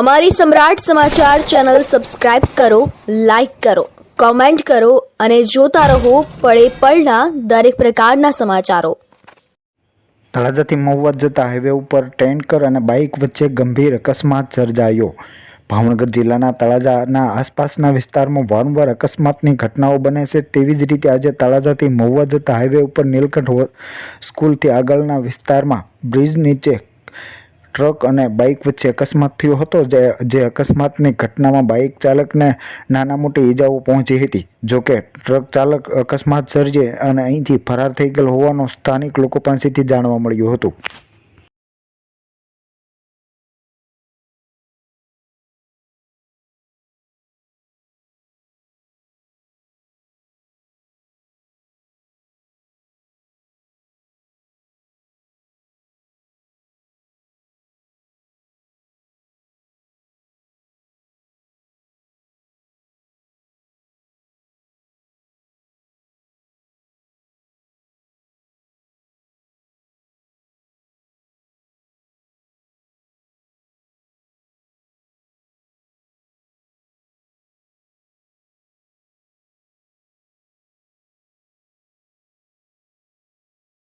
અમારી સમ્રાટ સમાચાર ચેનલ સબસ્ક્રાઇબ કરો, લાઇક કરો, કોમેન્ટ કરો અને જોતા રહો પળે પળના દરેક પ્રકારના સમાચારો. તળાજાથી મહુવા જતા હાઈવે ઉપર ટેન્કર અને બાઇક વચ્ચે ગંભીર અકસ્માત સર્જાયો. ભાવનગર જિલ્લાના તળાજાના આસપાસના વિસ્તારમાં વારંવાર અકસ્માતની ઘટનાઓ બને છે તેવી જ રીતે આજે તળાજાથી મહુવા જતા હાઈવે ઉપર નીલકંઠ સ્કૂલથી આગળના વિસ્તારમાં બ્રિજ નીચે ટ્રક અને બાઇક વચ્ચે અકસ્માત થયો હતો, જે જે અકસ્માતની ઘટનામાં બાઇક ચાલકને નાના મોટી ઈજાઓ પહોંચી હતી. જોકે ટ્રક ચાલક અકસ્માત સર્જે અને અહીંથી ફરાર થઈ ગયેલ હોવાનું સ્થાનિક લોકો પાસેથી જાણવા મળ્યું હતું.